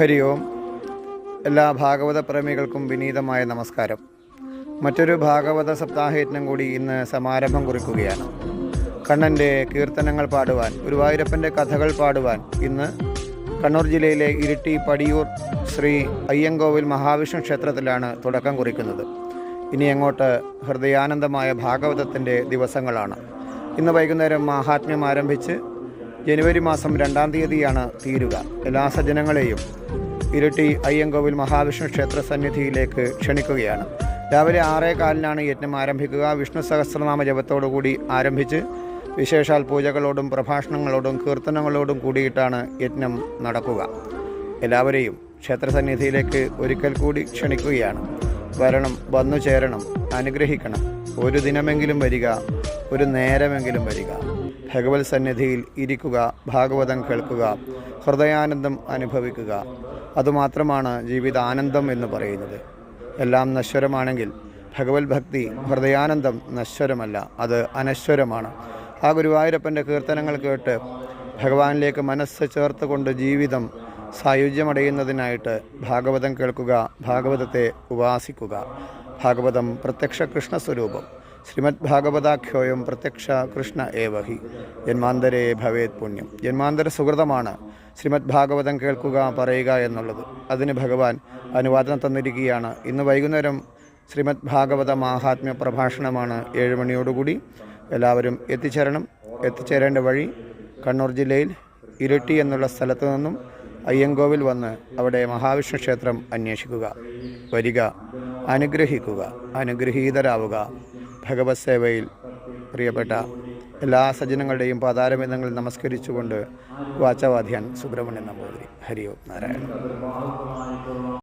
ഹരി ഓം എല്ലാ ഭാഗവത പ്രേമികൾക്കും വിനീതമായ നമസ്കാരം. മറ്റൊരു ഭാഗവത സപ്താഹയജ്ഞം കൂടി ഇന്ന് സമാരംഭം കുറിക്കുകയാണ്. കണ്ണന്റെ കീർത്തനങ്ങൾ പാടുവാൻ ഗുരുവായൂരപ്പന്റെ കഥകൾ പാടുവാൻ ഇന്ന് കണ്ണൂർ ജില്ലയിലെ ഇരിട്ടി പടിയൂർ ശ്രീ അയ്യങ്കോവിൽ മഹാവിഷ്ണു ക്ഷേത്രത്തിലാണ് തുടക്കം കുറിക്കുന്നത്. ഇനി അങ്ങോട്ട് ഹൃദയാനന്ദമായ ഭാഗവതത്തിന്റെ ദിവസങ്ങളാണ്. ഇന്ന് വൈകുന്നേരം മഹാത്മ്യം ആരംഭിച്ച് ജനുവരി മാസം രണ്ടാം തീയതിയാണ് തീരുക. എല്ലാ സജ്ജനങ്ങളെയും ഇരട്ടി അയ്യങ്കോവിൽ മഹാവിഷ്ണു ക്ഷേത്ര സന്നിധിയിലേക്ക് ക്ഷണിക്കുകയാണ്. രാവിലെ ആറേ കാലിനാണ് യജ്ഞം ആരംഭിക്കുക. വിഷ്ണു സഹസ്രനാമ ജപത്തോടുകൂടി ആരംഭിച്ച് വിശേഷാൽ പൂജകളോടും പ്രഭാഷണങ്ങളോടും കീർത്തനങ്ങളോടും കൂടിയിട്ടാണ് യജ്ഞം നടക്കുക. എല്ലാവരെയും ക്ഷേത്രസന്നിധിയിലേക്ക് ഒരിക്കൽ കൂടി ക്ഷണിക്കുകയാണ്. വരണം വന്നു ചേരണം അനുഗ്രഹിക്കണം. ഒരു ദിനമെങ്കിലും വരിക ഒരു നേരമെങ്കിലും വരിക. ഭഗവത് സന്നിധിയിൽ ഇരിക്കുക ഭാഗവതം കേൾക്കുക ഹൃദയാനന്ദം അനുഭവിക്കുക. അതുമാത്രമാണ് ജീവിതാനന്ദം എന്ന് പറയുന്നത്. എല്ലാം നശ്വരമാണെങ്കിൽ ഭഗവത് ഭക്തി ഹൃദയാനന്ദം നശ്വരമല്ല അത് അനശ്വരമാണ്. ആ ഗുരുവായൂരപ്പന്റെ കീർത്തനങ്ങൾ കേട്ട് ഭഗവാനിലേക്ക് മനസ്സ് ചേർത്തുകൊണ്ട് ജീവിതം സായുജ്യമടയുന്നതിനായിട്ട് ഭാഗവതം കേൾക്കുക ഭാഗവതത്തെ ഉപാസിക്കുക. ഭാഗവതം പ്രത്യക്ഷ കൃഷ്ണസ്വരൂപം. ശ്രീമദ് ഭാഗവതാഖ്യോയം പ്രത്യക്ഷ കൃഷ്ണ ഏവഹി. ജന്മാന്തരേ ഭവേത് പുണ്യം. ജന്മാന്തര സുഹൃതമാണ് ശ്രീമദ് ഭാഗവതം കേൾക്കുക പറയുക എന്നുള്ളത്. അതിന് ഭഗവാൻ അനുവാദം തന്നിരിക്കുകയാണ്. ഇന്ന് വൈകുന്നേരം ശ്രീമദ് ഭാഗവത മാഹാത്മ്യ പ്രഭാഷണമാണ് ഏഴ് മണിയോടുകൂടി. എല്ലാവരും എത്തിച്ചേരണം. എത്തിച്ചേരേണ്ട വഴി കണ്ണൂർ ജില്ലയിൽ ഇരട്ടി എന്നുള്ള സ്ഥലത്തു നിന്നും അയ്യങ്കോവിൽ വന്ന് അവിടെ മഹാവിഷ്ണു ക്ഷേത്രം അന്വേഷിക്കുക വരിക അനുഗ്രഹിക്കുക അനുഗ്രഹീതരാവുക. ഭഗവത് സേവയിൽ പ്രിയപ്പെട്ട എല്ലാ സജ്ജനങ്ങളുടെയും പാതാരബന്ധങ്ങൾ നമസ്കരിച്ചുകൊണ്ട് വാചവാധ്യാൻ സുബ്രഹ്മണ്യൻ നമ്പൂതിരി. ഹരിയോ നാരായണ.